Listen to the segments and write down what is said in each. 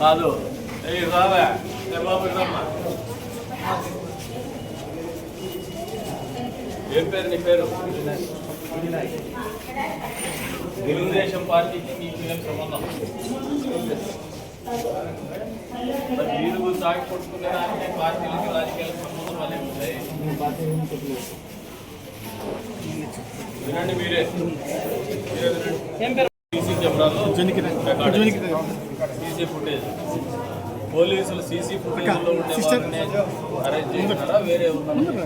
కాదు. ఏ రావా. బాబు రమ్మా ఏం పేరు నీ పేరు? తెలుగుదేశం పార్టీకి నీకు ఏం సంబంధం. మీరు తాగి కొట్టుకునే దానికి పార్టీలకి రాజకీయాలకు సంబంధం వల్లే ఉంటాయి వినండి మీరే. మీరే వినండి. సీసీ ఫుటేజ్ పోలీసులు సీసీ ఫుటేజ్లో ఉండే వారిని అరెస్ట్ చేసినారా? వేరే ఉన్నారా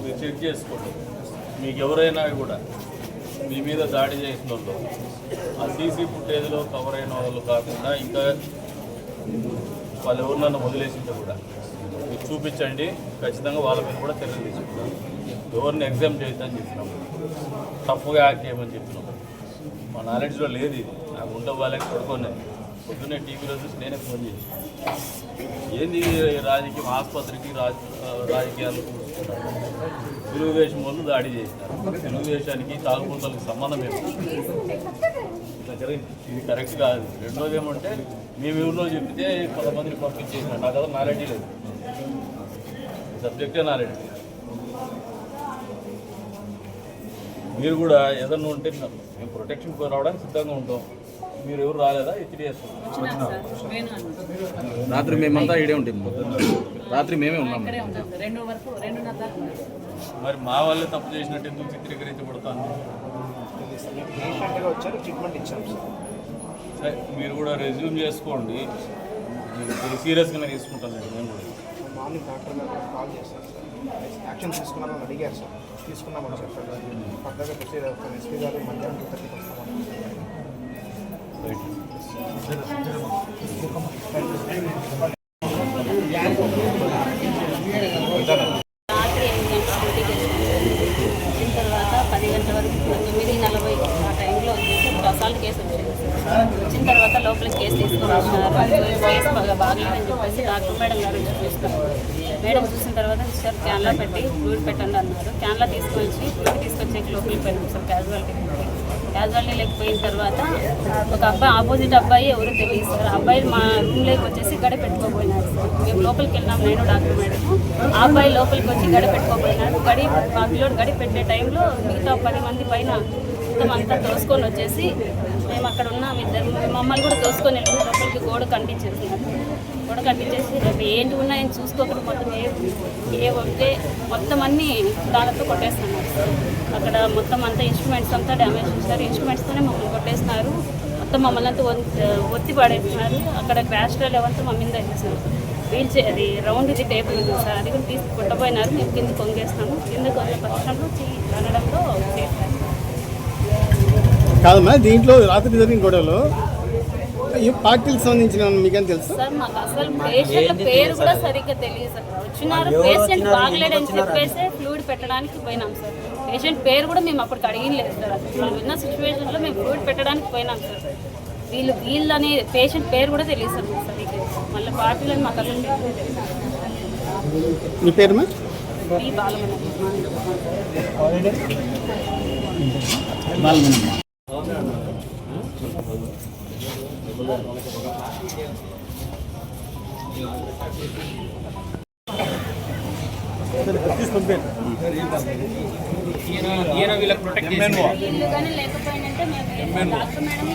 మీరు చెక్ చేసుకోండి. మీకు ఎవరైనా కూడా మీ మీద దాడి చేసిన వాళ్ళు ఆ సీసీ ఫుటేజ్లో కవర్ అయిన వాళ్ళు కాకుండా ఇంకా వాళ్ళు ఎవరినన్నా వదిలేసింటే కూడా మీరు చూపించండి. ఖచ్చితంగా వాళ్ళ మీద కూడా చర్యలు తీసుకుంటాం. ఎవరిని ఎగ్జామ్ చేయొద్దని చెప్పినాము తప్పుగా యాక్ట్ చేయమని చెప్పినాం. మా నాలెడ్జ్లో లేదు ఇది. నాకు ఉండే వాళ్ళకి పడుకోండి. పొద్దున్నే టీవీలో చూసి నేనే ఫోన్ చేసి ఏంది రాజకీయం? ఆసుపత్రికి రాజ రాజకీయాలు తెలుగుదేశం వాళ్ళు దాడి చేసినారు. తెలుగుదేశానికి తాగుబోతులకు సంబంధం ఏమి ఇట్లా జరిగింది. ఇది కరెక్ట్ కాదు. రెండోది ఏమంటే మేము ఊరిలో చెప్తే కొంతమందిని పంపించేసినారు. నాకు కదా నాలెడ్జ్ లేదు. సబ్జెక్టే నాలెడ్జ్ మీరు కూడా ఏదన్నా ఉంటే మేము ప్రొటెక్షన్ రావడానికి సిద్ధంగా ఉంటాం. మీరు ఎవరు రాలేదా? హెచ్డిఎస్ రాత్రి మేమంతా ఇడే ఉంటుంది రాత్రి మేమే ఉన్నాం. మరి మా వాళ్ళే తప్పు చేసినట్టు ఎందుకు సరే. మీరు కూడా రెజ్యూమ్ చేసుకోండి. మీరు సీరియస్గానే తీసుకుంటాను నేను కూడా. మార్నింగ్ డాక్టర్ గారు కాల్ చేశారు సార్. యాక్షన్ తీసుకున్నామని అడిగారు సార్. తీసుకున్నామని చెప్పారు. పక్కగా ప్రొసీడ్ అవుతాం ఎస్పీ గారు మధ్యాహ్నం టూ థర్టీకి వస్తామని రైట్ రాత్రి ఎనిమిది గంటల డ్యూటీకి వెళ్ళాను వచ్చిన తర్వాత పది గంటల వరకు తొమ్మిది నలభై ఆ టైంలో వచ్చేసి ప్రసాద్ కేసు వచ్చింది సార్. వచ్చిన తర్వాత లోపలికి కేసు తీసుకొని కేసు బాగా బాగలేదని చెప్పేసి డాక్టర్ మేడం గారు చూస్తారు మేడం చూసిన తర్వాత సార్ క్యాన్లో పెట్టి ఫ్లూయిడ్ పెట్టండి అన్నారు. క్యాన్లో తీసుకొని వచ్చి ఫ్లూయిడ్ లోపలికి పోయినాం సార్ క్యాజువాలిటీ క్యాజువాలిటీ లేకపోయిన తర్వాత ఒక అబ్బాయి ఆపోజిట్ అబ్బాయి ఎవరు తెలియదు సార్. ఆ అబ్బాయి మా రూమ్లోకి వచ్చేసి గడ పెట్టుకోపోయినాడు సార్. మేము లోపలికి వెళ్ళినాం నేను డాక్టర్ మేడం. ఆ అబ్బాయి లోపలికి వచ్చి గడ పెట్టుకోపోయినాడు గడి మా పిల్లోడు గడి పెట్టే టైంలో మిగతా పది మంది పైన మొత్తం అంతా తోసుకొని వచ్చేసి మేము అక్కడ ఉన్నాం ఇద్దరు మమ్మల్ని కూడా తోసుకొని వెళ్ళి లోపలికి గోడ కనిపించేసి గోడ కనిపించేసి రేపు ఏంటి ఉన్నాయని చూసుకోకుండా మొత్తం ఏ ఏ ఉంటే మొత్తం అన్నీ దానితో కొట్టేస్తున్నారు. సార్ అక్కడ మొత్తం అంతా ఇన్స్ట్రుమెంట్స్ అంతా డ్యామేజ్ చేశారు. ఇన్స్ట్రుమెంట్స్తోనే మమ్మల్ని కొట్టేస్తున్నారు. మొత్తం మమ్మల్ని అంతా ఒత్తి- ఒత్తి పడేస్తున్నారు. అక్కడ క్రాష్ లెవెల్తో మా మీద వేసేసారు. వీల్ చే అది రౌండ్ ఇది టేబుల్ ఉంది సార్. అది కూడా తీసి కొట్టబోయినారు. మేము కింద కొంగేస్తాము. కింద కొంగే పక్షంలో చెయ్యి కాదమ్మా దీంట్లో రాత్రి జరిగిన గొడవలో. ఈ పార్టీలకు సంబంధించిన మీకేం తెలుసు? సార్ మాకు అసలు పేషెంట్ల పేరు కూడా సరిగ్గా తెలియదు సార్. వచ్చినారు పేషెంట్ బాగలేడని చెప్పేసి ఫ్లూయిడ్ పెట్టడానికి పోయినాం సార్. పేషెంట్ పేరు కూడా మేము అప్పటికి అడిగినలేదు సార్. అసలు వాళ్ళు ఉన్న సిచ్యువేషన్లో మేము ఫ్లూయిడ్ పెట్టడానికి పోయినాం సార్. వీళ్ళు వీళ్ళు అనే పేషెంట్ పేరు కూడా తెలియదు సార్ మాకు సరిగ్గా. మళ్ళీ పార్టీలని మాకు అసలు తెలియదు. మీ పేరుమా ఈ బాలమని వీళ్ళు కానీ లేకపోయినంటే మేము డాక్టర్ మేడం